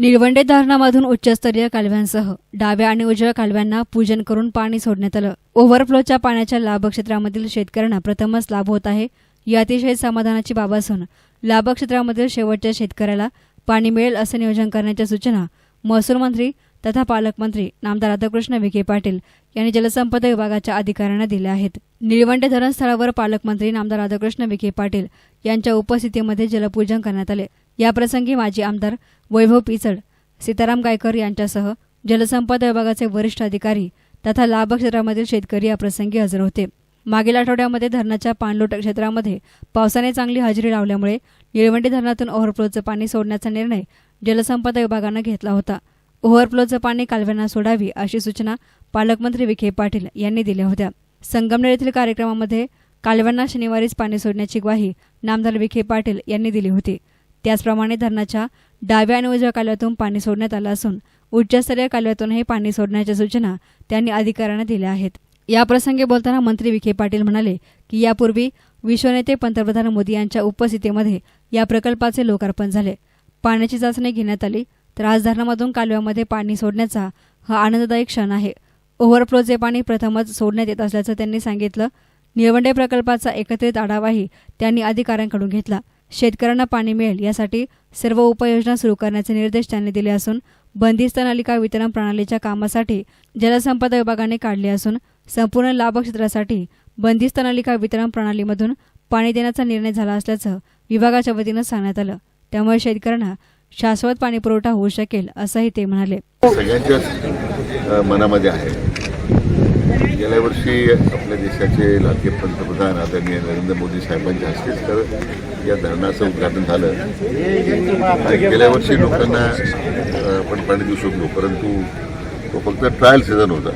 निळवंडे धरणामधून उच्चस्तरीय कालव्यांसह डाव्या आणि उजव्या कालव्यांना पूजन करून पाणी सोडण्यात आलं. ओव्हरफ्लोच्या पाण्याच्या लाभक्षेत्रामधील शेतकऱ्यांना प्रथमच लाभ होत आहे. ही अतिशय समाधानाची बाब असून लाभक्षेत्रामधील शेवटच्या शेतकऱ्याला पाणी मिळेल असं नियोजन करण्याच्या सूचना महसूल मंत्री तथा पालकमंत्री नामदार राधाकृष्ण विखे पाटील यांनी जलसंपदा विभागाच्या अधिकाऱ्यांना दिल्या आहेत. निळवंडे धरणस्थळावर पालकमंत्री नामदार राधाकृष्ण विखे पाटील यांच्या उपस्थितीमध्ये जलपूजन करण्यात आले. याप्रसंगी माजी आमदार वैभव पिचड सीताराम गायकर यांच्यासह जलसंपदा विभागाचे वरिष्ठ अधिकारी तथा लाभ क्षेत्रामधील शेतकरी याप्रसंगी हजर होते. मागील आठवड्यामध्ये धरणाच्या पाणलोट क्षेत्रामध्ये पावसाने चांगली हजेरी लावल्यामुळे निळवंडी धरणातून ओव्हरफ्लोचं पाणी सोडण्याचा निर्णय जलसंपदा विभागानं घेतला होता. ओव्हरफ्लोचं पाणी कालव्यांना सोडावी अशी सूचना पालकमंत्री विखे पाटील यांनी दिल्या होत्या. संगमनेर येथील कार्यक्रमामध्ये कालव्यांना शनिवारीच पाणी सोडण्याची ग्वाही नामदार विखे पाटील यांनी दिली होती. त्याचप्रमाणे धरणाच्या डाव्या आणि उजव्या कालव्यातून पाणी सोडण्यात आलं असून उच्चस्तरीय कालव्यातूनही पाणी सोडण्याच्या सूचना त्यांनी अधिकाऱ्यांना दिल्या आहेत. याप्रसंगी बोलताना मंत्री विखे पाटील म्हणाले की यापूर्वी विश्वनेते पंतप्रधान मोदी यांच्या उपस्थितीमध्ये या प्रकल्पाचे लोकार्पण झाले. पाण्याची चाचणी घेण्यात आली. तर आज धरणामधून कालव्यामध्ये पाणी सोडण्याचा हा आनंददायक क्षण आहे. ओव्हरफ्लोचे पाणी प्रथमच सोडण्यात येत असल्याचं त्यांनी सांगितलं. निळवंडे प्रकल्पाचा एकत्रित आढावाही त्यांनी अधिकाऱ्यांकडून घेतला. शेतकऱ्यांना पाणी मिळेल यासाठी सर्व उपाययोजना सुरू करण्याचे निर्देश त्यांनी दिले असून बंदिस्त नलिका वितरण प्रणालीच्या कामासाठी जलसंपदा विभागाने काढले असून संपूर्ण लाभक्षेत्रासाठी बंदिस्त नलिका वितरण प्रणालीमधून पाणी देण्याचा निर्णय झाला असल्याचं विभागाच्या वतीनं सांगण्यात आलं. त्यामुळे शेतकऱ्यांना शाश्वत पाणी पुरवठा होऊ शकेल असंही ते म्हणाले. सगळ्यांच्याच मनामध्ये आहे. गेल्या वर्षी आपल्या देशाचे लाडके पंतप्रधान आदरणीय नरेंद्र मोदी साहेबांच्या हस्तेच तर या धरणाचं उद्घाटन झालं. गेल्या वर्षी लोकांना आपण पाणी देऊ शकलो परंतु तो फक्त ट्रायल सीझन होता.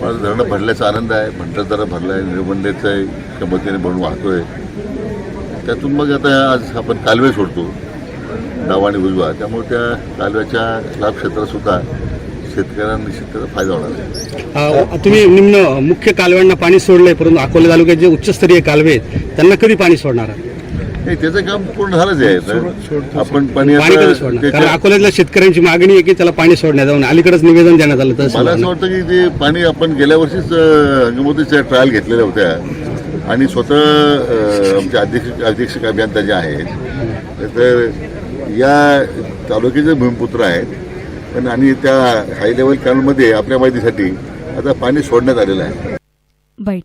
माझं धरणं भरल्याचा आनंद आहे भंडारदरा भरला आहे निर्बंधेचं आहे क्षमतेने भरून वाहतोय. त्यातून मग आता आज आपण कालवे सोडतो. डावा आणि उजवा त्यामुळे त्या कालव्याच्या लाभ क्षेत्रात सुद्धा शेतकऱ्यांना निश्चित फायदा होणार आहे. तुम्ही निम्न मुख्य कालव्यांना पाणी सोडलंय परंतु अकोला तालुक्यात जे उच्चस्तरीय कालवे आहेत त्यांना कधी पाणी सोडणार? नाही त्याचं काम पूर्ण झालंच आहे. तर आपण पाणी अकोल्यातल्या शेतकऱ्यांची मागणी आहे की त्याला पाणी सोडण्यात जाऊन अलीकडेच निवेदन देण्यात आलं तसं मला असं वाटतं की ते पाणी आपण गेल्या वर्षीच अं, अंगमोतीच्या ट्रायल घेतलेल्या होत्या. आणि स्वतः आमचे अध्यक्ष अधीक्षक अभियंता जे आहेत तर या तालुक्याचे भूमिपुत्र आहेत. पण आणि त्या हाय लेवल कॅनलमध्ये आपल्या माहितीसाठी आता पाणी सोडण्यात आलेलं आहे. बैठ.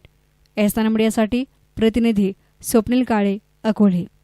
एस मीडियासाठी प्रतिनिधी स्वप्नील काळे अकोले.